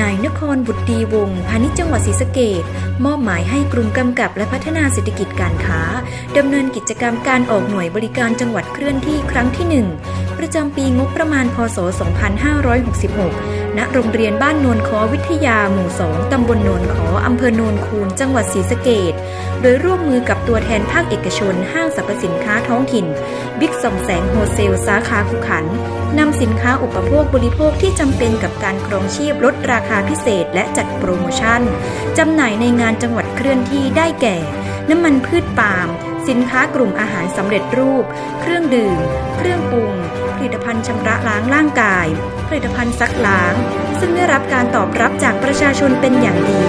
นายนครบุตรดีวงพาณิชย์จังหวัดศรีสะเกดมอบหมายให้กลุ่มกำกับและพัฒนาเศรษฐกิจการค้าดำเนินกิจกรรมการออกหน่วยบริการจังหวัดเคลื่อนที่ครั้งที่ 1 ประจำปีงบประมาณพศ 2566 ณ โรงเรียนบ้านโนนขอวิทยาหมู่ 2 ตำบลโนนขออำเภอโนนคูน จังหวัดศรีสะเกดโดยร่วมมือกับตัวแทนภาคเอกชน ห้างสรรพสินค้าท้องถิ่น บิ๊กส่องแสงโฮเซล สาขาคุขัน นำสินค้าอุปโภคบริโภคที่จำเป็นกับการครองชีพลดราคาพิเศษและจัดโปรโมชั่น จำหน่ายในงานจังหวัดเคลื่อนที่ได้แก่ น้ำมันพืชปาล์ม สินค้ากลุ่มอาหารสำเร็จรูป เครื่องดื่ม เครื่องปรุง ผลิตภัณฑ์ชำระล้างร่างกาย ผลิตภัณฑ์ซักล้าง ซึ่งได้รับการตอบรับจากประชาชนเป็นอย่างดี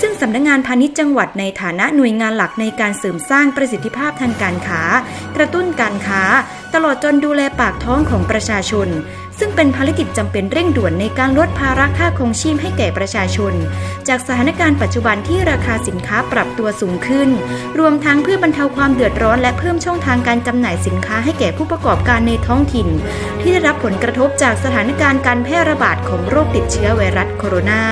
ซึ่งสำนักงานพาณิชย์จังหวัดในฐานะหน่วยงานหลักในการเสริมสร้างประสิทธิภาพทางการค้า กระตุ้นการค้า ตลอดจนดูแลปากท้องของประชาชน ซึ่งเป็นภารกิจจำเป็นเร่งด่วนในการลดภาระค่าครองชีพให้แก่ประชาชน จากสถานการณ์ปัจจุบันที่ราคาสินค้าปรับตัวสูงขึ้น รวมทั้งเพื่อบรรเทาความเดือดร้อนและเพิ่มช่องทางการจำหน่ายสินค้าให้แก่ผู้ประกอบการในท้องถิ่น ที่ได้รับผลกระทบจากสถานการณ์การแพร่ระบาดของโรคติดเชื้อไวรัสโคโรนา